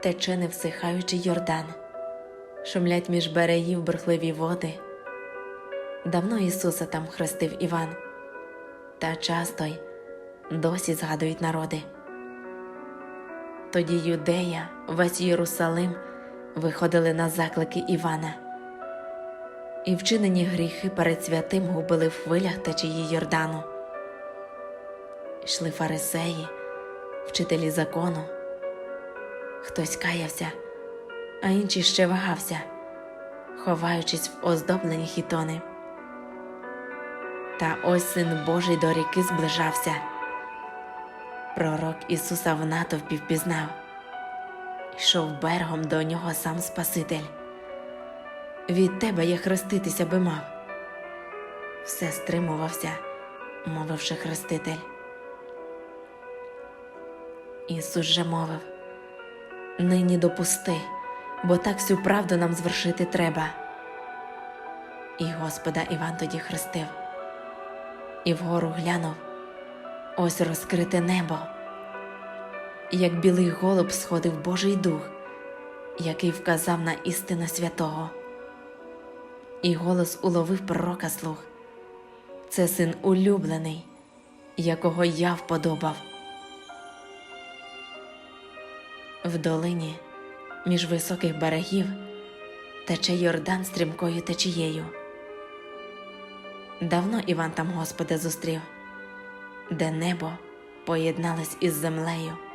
тече не всихаючий Йордан, шумлять між берегів бурхливі води. Давно Ісуса там хрестив Іван, та часто й досі згадують народи. Тоді Юдея, весь Єрусалим виходили на заклики Івана, і вчинені гріхи перед святим губили в хвилях течії Йордану. Йшли фарисеї, вчителі закону. Хтось каявся, а інший ще вагався, ховаючись в оздоблені хітони. Та ось син Божий до ріки зближався. Пророк Ісуса в натовпі впізнав, йшов берегом до нього сам Спаситель. Від тебе я хреститися би мав. Все стримувався, мовивши хреститель. Ісус же мовив нині допусти, бо так всю правду нам звершити треба. І Господа Іван тоді хрестив, і вгору глянув ось розкрите небо, як білий голуб сходив Божий дух, який вказав на істину святого. І голос уловив пророка слух. Це син улюблений, якого я вподобав. В долині між високих берегів тече Йордан стрімкою течією. Давно Іван там Господа зустрів, де небо поєдналось із землею.